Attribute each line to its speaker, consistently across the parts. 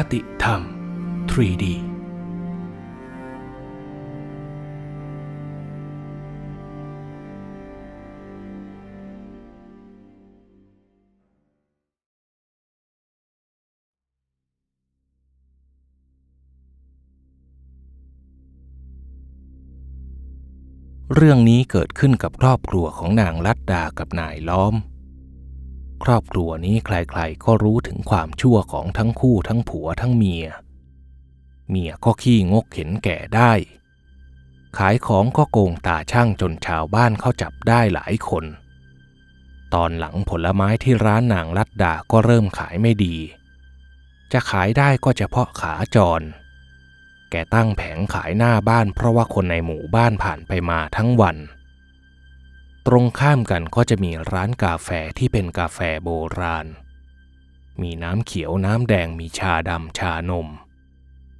Speaker 1: คติธรรม 3D เรื่องนี้เกิดขึ้นกับครอบครัวของนางลัดดากับนายล้อม ครอบครัวนี้ใครๆก็รู้ถึงความชั่วของทั้งคู่ทั้งผัวทั้งเมีย เมียก็ขี้งกเห็นแก่ได้ ขายของก็โกงตาช่างจนชาวบ้านเขาจับได้หลายคน ตอนหลังผลไม้ที่ร้านนางลัดดาก็เริ่มขายไม่ดี จะขายได้ก็เฉพาะขาจร แกตั้งแผงขายหน้าบ้านเพราะว่าคนในหมู่บ้านผ่านไปมาทั้งวัน ตรงข้ามกันก็จะมีร้านกาแฟที่เป็นกาแฟโบราณ มีน้ำเขียวน้ำแดงมีชาดำชานม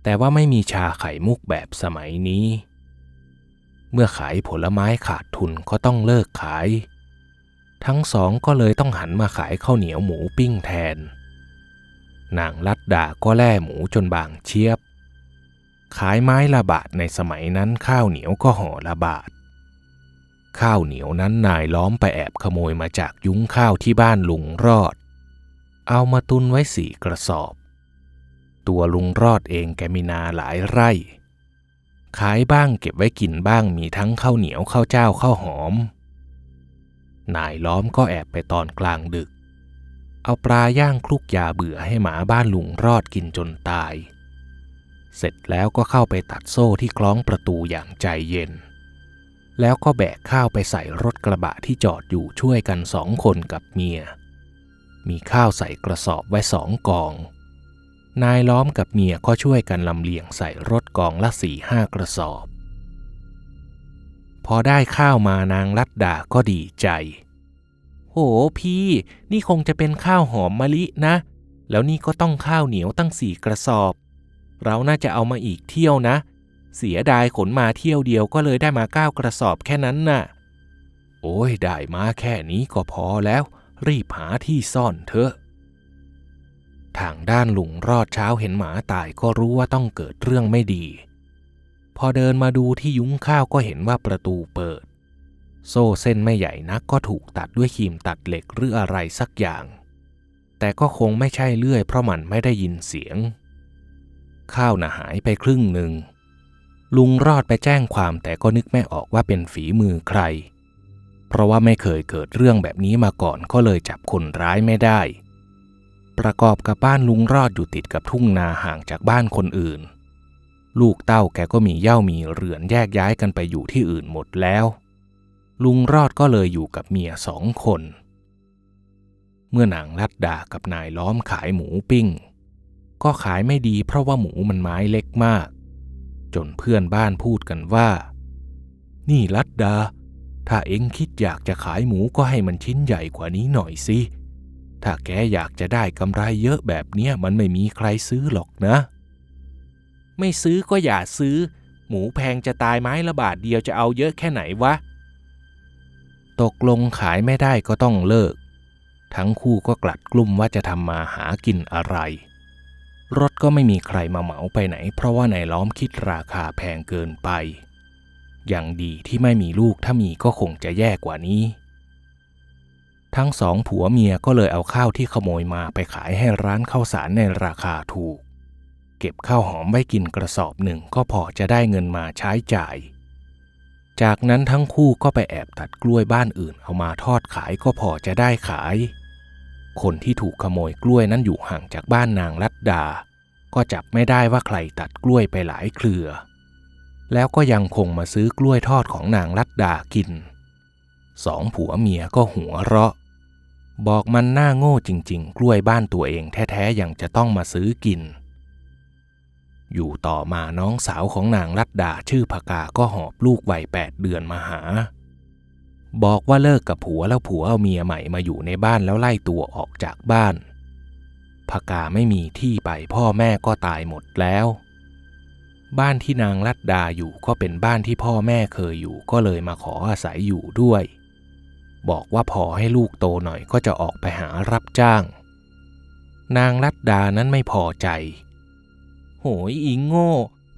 Speaker 1: แต่ว่าไม่มีชาไข่มุกแบบสมัยนี้ เมื่อขายผลไม้ขาดทุนก็ต้องเลิกขาย ทั้งสองก็เลยต้องหันมาขายข้าวเหนียวหมูปิ้งแทน นางลัดดาก็แล่หมูจนบางเชียบ ขายไม้ละบาทในสมัยนั้นข้าวเหนียวก็ห่อละบาท ข้าวเหนียวนั้นนายล้อมไปแอบขโมยมาจากยุ้งข้าวที่บ้านลุงรอด เอามาตุนไว้สี่กระสอบ ตัวลุงรอดเองแกมีนาหลายไร่ ขายบ้างเก็บไว้กินบ้างมีทั้งข้าวเหนียวข้าวเจ้าข้าวหอม นายล้อมก็แอบไปตอนกลางดึก เอาปลาย่างคลุกยาเบื่อให้หมาบ้านลุงรอดกินจนตาย เสร็จแล้วก็เข้าไปตัดโซ่ที่คล้องประตูอย่างใจเย็น แล้วก็แบกข้าวไปใส่รถกระบะที่จอดอยู่ช่วยกันสองคนกับเมีย มีข้าวใส่กระสอบไว้สองกอง นายล้อมกับเมียก็ช่วยกันลำเลียงใส่รถกองละสี่ห้ากระสอบ พอได้ข้าวมานางลัดดาก็ดีใจโหพี่ นี่คงจะเป็นข้าวหอมมะลินะ แล้วนี่ก็ต้องข้าวเหนียวตั้งสี่กระสอบ เราน่าจะเอามาอีกเที่ยวนะ เสียดายขนมาเที่ยวเดียวก็เลยได้มาเก้ากระสอบแค่นั้นน่ะ โอ้ยได้มาแค่นี้ก็พอแล้ว รีบหาที่ซ่อนเถอะ ทางด้านลุงรอดเช้าเห็นหมาตายก็รู้ว่าต้องเกิดเรื่องไม่ดี พอเดินมาดูที่ยุ้งข้าวก็เห็นว่าประตูเปิด โซ่เส้นไม่ใหญ่นักก็ถูกตัดด้วยครีมตัดเหล็กหรืออะไรสักอย่าง แต่ก็คงไม่ใช่เลื่อยเพราะมันไม่ได้ยินเสียง ข้าวน่ะหายไปครึ่งหนึ่ง ลุงรอดไปแจ้งความแต่ก็นึกไม่ออกว่าเป็นฝีมือใคร เพราะว่าไม่เคยเกิดเรื่องแบบนี้มาก่อนก็เลยจับคนร้ายไม่ได้ ประกอบกับบ้านลุงรอดอยู่ติดกับทุ่งนาห่างจากบ้านคนอื่น ลูกเต้าแกก็มีเย่ามีเรือนแยกย้ายกันไปอยู่ที่อื่นหมดแล้ว ลุงรอดก็เลยอยู่กับเมียสองคน เมื่อนางลัดดากับนายล้อมขายหมูปิ้ง ก็ขายไม่ดีเพราะว่าหมูมันไม้เล็กมาก จนเพื่อนบ้านพูดกันว่า นี่ลัดดา ถ้าเอ็งคิดอยากจะขายหมูก็ให้มันชิ้นใหญ่กว่านี้หน่อยสิ ถ้าแกอยากจะได้กำไรเยอะแบบเนี้ยมันไม่มีใครซื้อหรอกนะ ไม่ซื้อก็อย่าซื้อ หมูแพงจะตายไม้ละบาทเดียวจะเอาเยอะแค่ไหนวะ ตกลงขายไม่ได้ก็ต้องเลิก ทั้งคู่ก็กลัดกลุ่มว่าจะทำมาหากินอะไร รถก็ไม่มีใครมาเหมาไปไหน เพราะว่านายล้อมคิดราคาแพงเกินไป อย่างดีที่ไม่มีลูกถ้ามีก็คงจะแย่กว่านี้ ทั้งสองผัวเมียก็เลยเอาข้าวที่ขโมยมาไปขายให้ร้านข้าวสารในราคาถูก เก็บข้าวหอมไว้กินกระสอบหนึ่งก็พอจะได้เงินมาใช้จ่าย จากนั้นทั้งคู่ก็ไปแอบตัดกล้วยบ้านอื่นเอามาทอดขายก็พอจะได้ขาย คนที่ถูกขโมยกล้วยนั้นอยู่ห่างจากบ้านนางลัดดา ก็จับไม่ได้ว่าใครตัดกล้วยไปหลายเครือ แล้วก็ยังคงมาซื้อกล้วยทอดของนางลัดดากิน สองผัวเมียก็หัวเราะ บอกมันหน้าโง่จริง ๆ กล้วยบ้านตัวเองแท้ๆยังจะต้องมาซื้อกิน อยู่ต่อมาน้องสาวของนางลัดดาชื่อพกาก็หอบลูกวัยแปดเดือนมาหา บอกว่าเลิกกับผัวแล้วผัวเอาเมียใหม่มาอยู่ในบ้านแล้วไล่ตัวออกจากบ้านพกาไม่มีที่ไปพ่อแม่ก็ตายหมดแล้ว บ้านที่นางลัดดาอยู่ก็เป็นบ้านที่พ่อแม่เคยอยู่ก็เลยมาขออาศัยอยู่ด้วย บอกว่าพอให้ลูกโตหน่อยก็จะออกไปหารับจ้าง นางลัดดานั้นไม่พอใจ โหยอิงโง่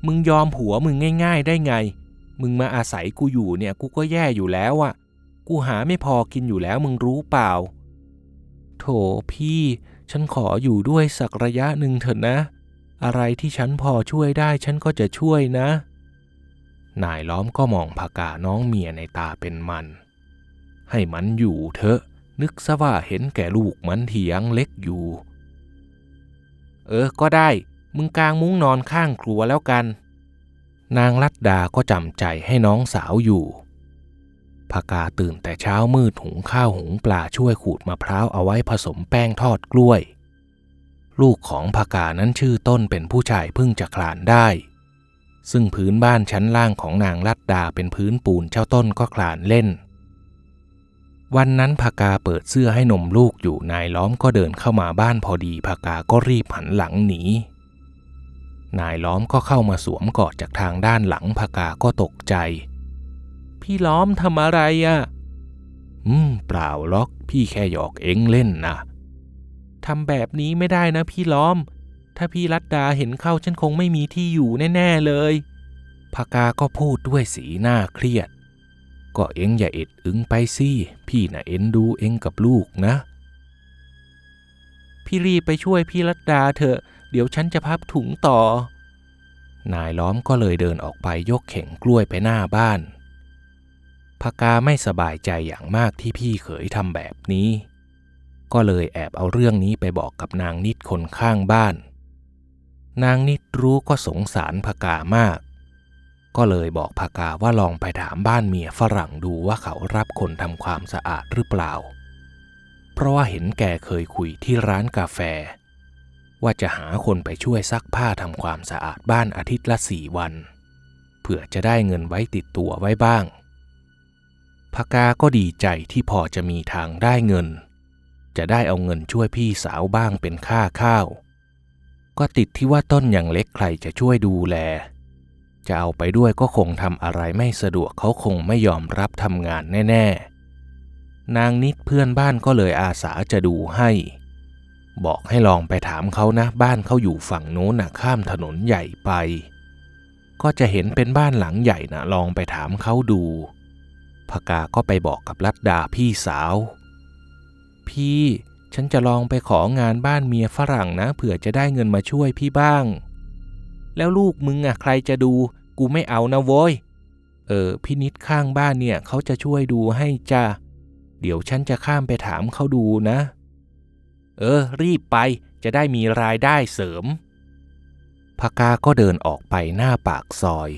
Speaker 1: มึงยอมผัวมึงง่าย ๆ ได้ไง มึงมาอาศัยกูอยู่เนี่ยกูก็แย่อยู่แล้วอะ กูหาไม่พอกินอยู่แล้วมึงรู้เปล่า โถพี่ ฉันขออยู่ด้วยสักระยะหนึ่งเถอะนะ อะไรที่ฉันพอช่วยได้ฉันก็จะช่วยนะ นายล้อมก็มองผากาน้องเมียในตาเป็นมัน ให้มันอยู่เถอะ นึกซะว่าเห็นแก่ลูกมันที่ยังเล็กอยู่ เออ ก็ได้ มึงกางมุ้งนอนข้างครัวแล้วกัน นางลัดดาก็จำใจให้น้องสาวอยู่ พากาตื่นแต่เช้ามืดหุงข้าวหุงปลาช่วยขูดมะพร้าวเอาไว้ผสมแป้งทอดกล้วย ลูกของพากานั้นชื่อต้นเป็นผู้ชายเพิ่งจะคลานได้ ซึ่งพื้นบ้านชั้นล่างของนางลัดดาเป็นพื้นปูนเจ้าต้นก็คลานเล่น วันนั้นพากาเปิดเสื้อให้นมลูกอยู่นายล้อมก็เดินเข้ามาบ้านพอดีพากาก็รีบหันหลังหนีนายล้อมก็เข้ามาสวมกอดจากทางด้านหลังพากาก็ตกใจ พี่ล้อมทำอะไรอะ่ะ อืม เปล่าล็อก พี่แค่หยอกเองเล่นนะทำแบบนี้ไม่ได้นะพี่ล้อม ถ้าพี่รัดดาเห็นเข้าฉันคงไม่มีที่อยู่แน่ ๆเลยพากาก็พูดด้วยสีหน้าเครียด ก็เอ็งอย่าเอ็ดอึงไปสิพี่น่ะเอ็นดูเอ็งกับลูกนะ พี่รีบไปช่วยพี่รัดดาเถอะ เดี๋ยวฉันจะพับถุงต่อ นายล้อมก็เลยเดินออกไปยกเข่งกล้วยไปหน้าบ้าน พกาไม่สบายใจอย่างมากที่พี่เขยทำแบบนี้ ก็เลยแอบเอาเรื่องนี้ไปบอกกับนางนิดคนข้างบ้าน นางนิดรู้ก็สงสารพกามาก ก็เลยบอกพกาว่าลองไปถามบ้านเมียฝรั่งดูว่าเขารับคนทำความสะอาดหรือเปล่า เพราะว่าเห็นแกเคยคุยที่ร้านกาแฟ ว่าจะหาคนไปช่วยซักผ้าทำความสะอาดบ้านอาทิตย์ละสี่วัน เผื่อจะได้เงินไว้ติดตัวไว้บ้าง พกาก็ดีใจที่พอจะมีทางได้เงิน จะได้เอาเงินช่วยพี่สาวบ้างเป็นค่าข้าว ก็ติดที่ว่าต้นอย่างเล็กใครจะช่วยดูแล จะเอาไปด้วยก็คงทำอะไรไม่สะดวกเขาคงไม่ยอมรับทำงานแน่ ๆ นางนิดเพื่อนบ้านก็เลยอาสาจะดูให้ บอกให้ลองไปถามเขานะบ้านเขาอยู่ฝั่งโน้นนะข้ามถนนใหญ่ไป ก็จะเห็นเป็นบ้านหลังใหญ่นะลองไปถามเขาดู พกาก็ไปบอกกับลัดดาพี่สาว พี่ฉันจะลองไปของานบ้านเมียฝรั่งนะเผื่อจะได้เงินมาช่วยพี่บ้าง แล้วลูกมึงอะใครจะดู กูไม่เอานะโว้ย เออพี่นิดข้างบ้านเนี่ยเขาจะช่วยดูให้จ้าเดี๋ยวฉันจะข้ามไปถามเขาดูนะ เออ รีบไปจะได้มีรายได้เสริมพกาก็เดินออกไปหน้าปากซอย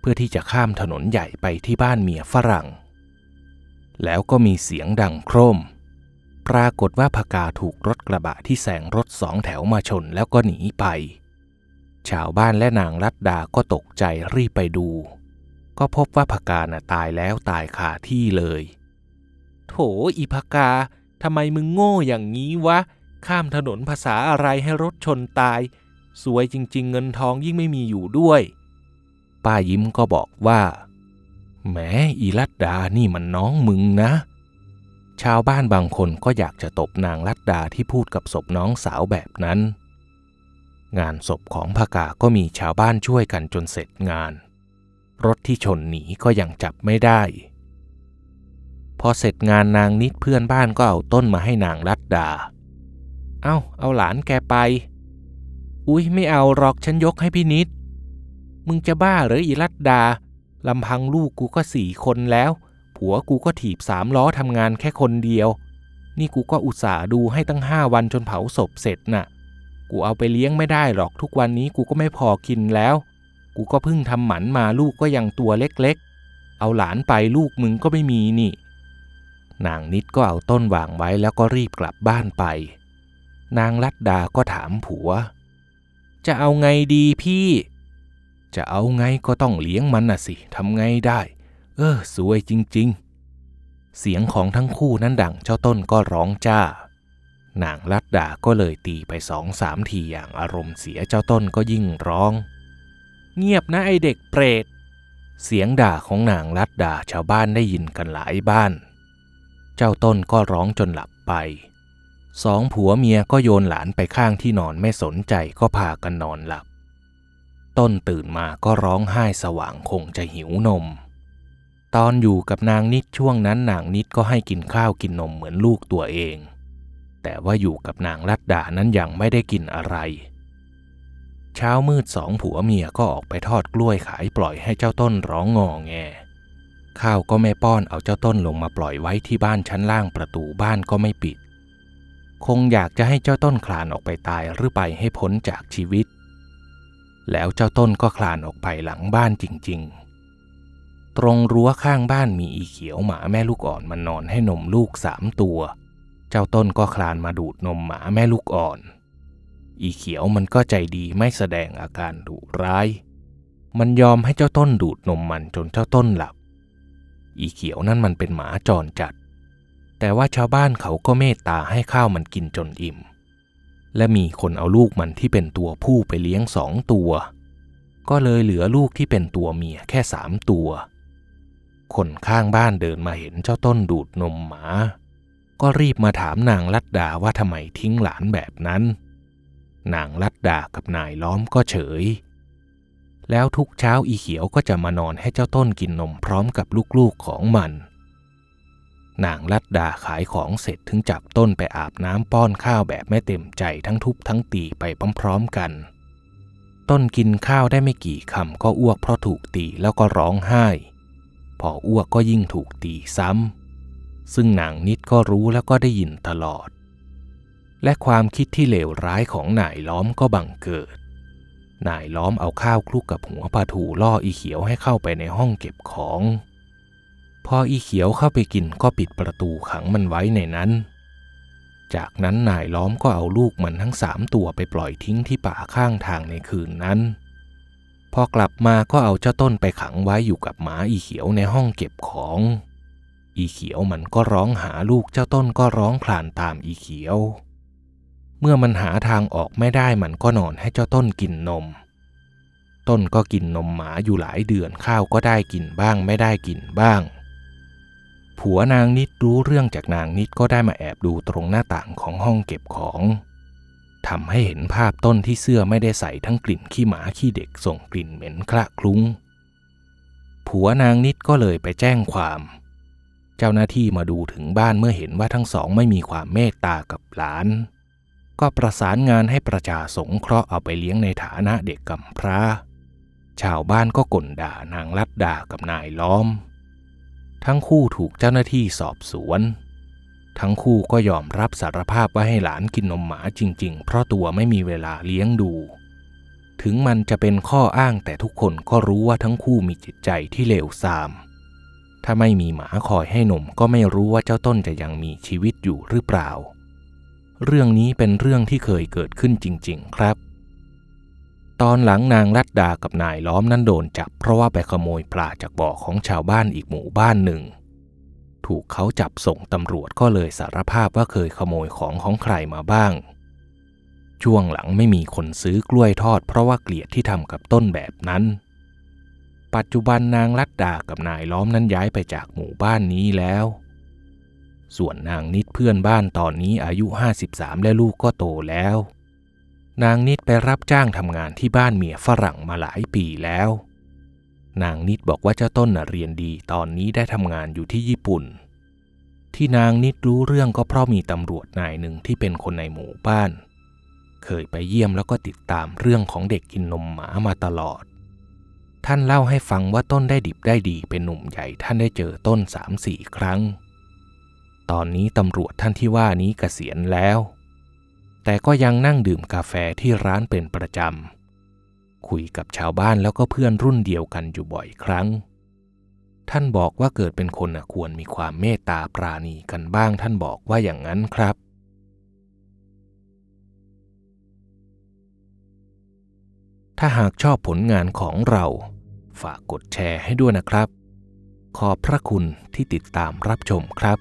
Speaker 1: เพื่อที่จะข้ามถนนใหญ่ไปที่บ้านเมียฝรั่ง แล้วก็มีเสียงดังโครม ปรากฏว่าพกาถูกรถกระบะที่แซงรถสองแถวมาชนแล้วก็หนีไป ชาวบ้านและนางรัตดาก็ตกใจรีบไปดู ก็พบว่าพกาน่ะตายแล้วตายคาที่เลย โถอีพกาทำไมมึงโง่อย่างนี้วะ ข้ามถนนภาษาอะไรให้รถชนตาย สวยจริง ๆ เงินทองยิ่งไม่มีอยู่ด้วย ป้ายิ้มก็บอกว่า แม้อีลัดดานี่มันน้องมึงนะ ชาวบ้านบางคนก็อยากจะตบนางลัดดาที่พูดกับศพน้องสาวแบบนั้น งานศพของพกาก็มีชาวบ้านช่วยกันจนเสร็จงาน รถที่ชนหนีก็ยังจับไม่ได้ พอเสร็จงานนางนิดเพื่อนบ้านก็เอาต้นมาให้นางลัดดา เอา้า เอาหลานแกไป อุ้ยไม่เอาหรอกฉันยกให้พี่นิด มึงจะบ้าหรืออีลัดดา ลำพังลูกกูก็สี่คนแล้ว ผัวกูก็ถีบสามล้อทำงานแค่คนเดียว นี่กูก็อุตส่าห์ดูให้ตั้งห้าวันจนเผาศพเสร็จน่ะ กูเอาไปเลี้ยงไม่ได้หรอกทุกวันนี้กูก็ไม่พอกินแล้ว กูก็เพิ่งทำหมันมาลูกก็ยังตัวเล็กๆ เอาหลานไปลูกมึงก็ไม่มีนี่ นางนิดก็เอาต้นวางไว้แล้วก็รีบกลับบ้านไป นางลัดดาก็ถามผัว จะเอาไงดีพี่ จะเอาไงก็ต้องเลี้ยงมันน่ะสิทำไงได้ เออ สวยจริง ๆ เสียงของทั้งคู่นั้นดังเจ้าต้นก็ร้องจ้านางลัดดาก็เลยตีไปสองสามทีอย่างอารมณ์เสียเจ้าต้นก็ยิ่งร้อง เงียบนะไอเด็กเปรต เสียงด่าของนางลัดดาชาวบ้านได้ยินกันหลายบ้าน เจ้าต้นก็ร้องจนหลับไป สองผัวเมียก็โยนหลานไปข้างที่นอนไม่สนใจก็พากันนอนหลับ ต้นตื่นมาก็ร้องไห้สว่างคงจะหิวนม ตอนอยู่กับนางนิดช่วงนั้นนางนิดก็ให้กินข้าวกินนมเหมือนลูกตัวเอง แต่ว่าอยู่กับนางลัดดานั้นยังไม่ได้กินอะไร เช้ามืดสองผัวเมียก็ออกไปทอดกล้วยขายปล่อยให้เจ้าต้นร้องงอแงข้าวก็ไม่ป้อนเอาเจ้าต้นลงมาปล่อยไว้ที่บ้านชั้นล่างประตูบ้านก็ไม่ปิด คงอยากจะให้เจ้าต้นคลานออกไปตายหรือไปให้พ้นจากชีวิต แล้วเจ้าต้นก็คลานออกไปหลังบ้านจริง ๆ ตรงรั้วข้างบ้านมีอีเขียวหมาแม่ลูกอ่อนมันนอนให้นมลูกสามตัว เจ้าต้นก็คลานมาดูดนมหมาแม่ลูกอ่อน อีเขียวมันก็ใจดีไม่แสดงอาการดุร้าย มันยอมให้เจ้าต้นดูดนมมันจนเจ้าต้นหลับ อีเขียวนั่นมันเป็นหมาจรจัด แต่ว่าชาวบ้านเขาก็เมตตาให้ข้าวมันกินจนอิ่ม และมีคนเอาลูกมันที่เป็นตัวผู้ไปเลี้ยงสองตัว ก็เลยเหลือลูกที่เป็นตัวเมียแค่สามตัว คนข้างบ้านเดินมาเห็นเจ้าต้นดูดนมหมา ก็รีบมาถามนางลัดดาว่าทำไมทิ้งหลานแบบนั้น นางลัดดากับนายล้อมก็เฉย แล้วทุกเช้าอีเขียวก็จะมานอนให้เจ้าต้นกินนมพร้อมกับลูกๆของมัน นางลัดดาขายของเสร็จถึงจับต้นไปอาบน้ำป้อนข้าวแบบไม่เต็มใจทั้งทุบทั้งตีไปพร้อมๆกัน ต้นกินข้าวได้ไม่กี่คำก็อ้วกเพราะถูกตีแล้วก็ร้องไห้ พออ้วกก็ยิ่งถูกตีซ้ำซึ่งนางนิดก็รู้แล้วก็ได้ยินตลอด และความคิดที่เลวร้ายของนายล้อมก็บังเกิด นายล้อมเอาข้าวคลุกกับหัวปลาทูล่ออีเขียวให้เข้าไปในห้องเก็บของ พออีเขียวเข้าไปกินก็ปิดประตูขังมันไว้ในนั้น จากนั้นนายล้อมก็เอาลูกมันทั้งสามตัวไปปล่อยทิ้งที่ป่าข้างทางในคืนนั้น พอกลับมาก็เอาเจ้าต้นไปขังไว้อยู่กับหมาอีเขียวในห้องเก็บของ อีเขียวมันก็ร้องหาลูกเจ้าต้นก็ร้องคลานตามอีเขียว เมื่อมันหาทางออกไม่ได้มันก็นอนให้เจ้าต้นกินนมต้นก็กินนมหมาอยู่หลายเดือนข้าวก็ได้กินบ้างไม่ได้กินบ้าง ผัวนางนิดรู้เรื่องจากนางนิดก็ได้มาแอบดูตรงหน้าต่างของห้องเก็บของทำให้เห็นภาพต้นที่เสื้อไม่ได้ใส่ทั้งกลิ่นขี้หมาขี้เด็กส่งกลิ่นเหม็นคละคลุ้ง ผัวนางนิดก็เลยไปแจ้งความ เจ้าหน้าที่มาดูถึงบ้านเมื่อเห็นว่าทั้งสองไม่มีความเมตตากับหลาน ก็ประสานงานให้ประชาสงเคราะห์เอาไปเลี้ยงในฐานะเด็กกำพร้า ชาวบ้านก็ก่นด่านางลัดด่ากับนายล้อม ทั้งคู่ถูกเจ้าหน้าที่สอบสวน ทั้งคู่ก็ยอมรับสารภาพว่าให้หลานกินนมหมาจริง ๆ เพราะตัวไม่มีเวลาเลี้ยงดู ถึงมันจะเป็นข้ออ้างแต่ทุกคนก็รู้ว่าทั้งคู่มีจิตใจที่เลวทราม ถ้าไม่มีหมาคอยให้นมก็ไม่รู้ว่าเจ้าต้นจะยังมีชีวิตอยู่หรือเปล่า เรื่องนี้เป็นเรื่องที่เคยเกิดขึ้นจริง ๆ ครับ ตอนหลังนางลัดดากับนายล้อมนั้นโดนจับ เพราะว่าไปขโมยปลาจากบ่อของชาวบ้านอีกหมู่บ้านหนึ่ง ถูกเขาจับส่งตำรวจก็เลยสารภาพว่าเคยขโมยของของใครมาบ้าง ช่วงหลังไม่มีคนซื้อกล้วยทอด เพราะว่าเกลียดที่ทำกับต้นแบบนั้น ปัจจุบันนางลัดดากับนายล้อมนั้นย้ายไปจากหมู่บ้านนี้แล้ว ส่วนนางนิดเพื่อนบ้านตอนนี้อายุ 53 และลูกก็โตแล้ว นางนิดไปรับจ้างทำงานที่บ้านเมียฝรั่งมาหลายปีแล้ว นางนิดบอกว่าเจ้าต้นน่ะเรียนดีตอนนี้ได้ทำงานอยู่ที่ญี่ปุ่น ที่นางนิดรู้เรื่องก็เพราะมีตำรวจนายหนึ่งที่เป็นคนในหมู่บ้าน เคยไปเยี่ยมแล้วก็ติดตามเรื่องของเด็กกินนมหมามาตลอด ท่านเล่าให้ฟังว่าต้นได้ดิบได้ดีเป็นหนุ่มใหญ่ท่านได้เจอต้นสามสี่ครั้ง ตอนนี้ตำรวจท่านที่ว่านี้เกษียณแล้ว แต่ก็ยังนั่งดื่มกาแฟที่ร้านเป็นประจำ คุยกับชาวบ้านแล้วก็เพื่อนรุ่นเดียวกันอยู่บ่อยครั้ง ท่านบอกว่าเกิดเป็นคนนะควรมีความเมตตาปราณีกันบ้างท่านบอกว่าอย่างนั้นครับ ถ้าหากชอบผลงานของเรา ฝากกดแชร์ให้ด้วยนะครับ ขอบพระคุณที่ติดตามรับชมครับ